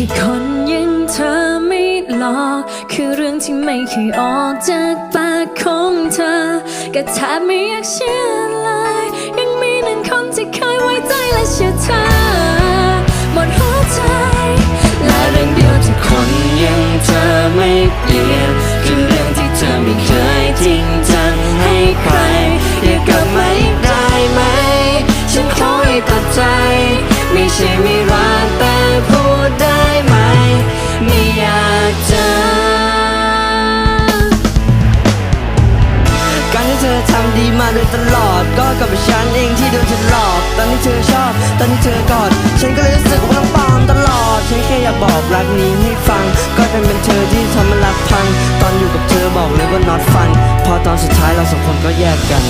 ที่คนยังเธอไม่หลอก คือเรื่องที่ไม่เคยออกจากปากของเธอ ก็แทบไม่อยากเชื่อเลย ยังมีหนึ่งคนที่เคยไว้ใจและเชื่อเธอ หมดหัวใจ และเรื่องเดียวที่คนยังเธอไม่เปลี่ยน คือเรื่องที่เธอไม่เคยจริงจังให้ใคร อยากกลับมาอีกได้ไหม ฉันขอให้ตัดใจ ไม่ใช่ไม่รักำดีมาโดยตลอด ก็กับฉันเองที่โดนฉันหลอก ตอนที่เธอชอบ ตอนที่เธอกอด ฉันก็เลยรู้สึกว่าต้องปลอมตลอด ฉันแค่อยากบอกรักนี้ให้ฟัง ก็เป็นเป็นเธอที่ทำมันรักพัง ตอนอยู่กับเธอบอกเลยว่า not fun พอตอนสุดท้ายเราสองคนก็แยกกัน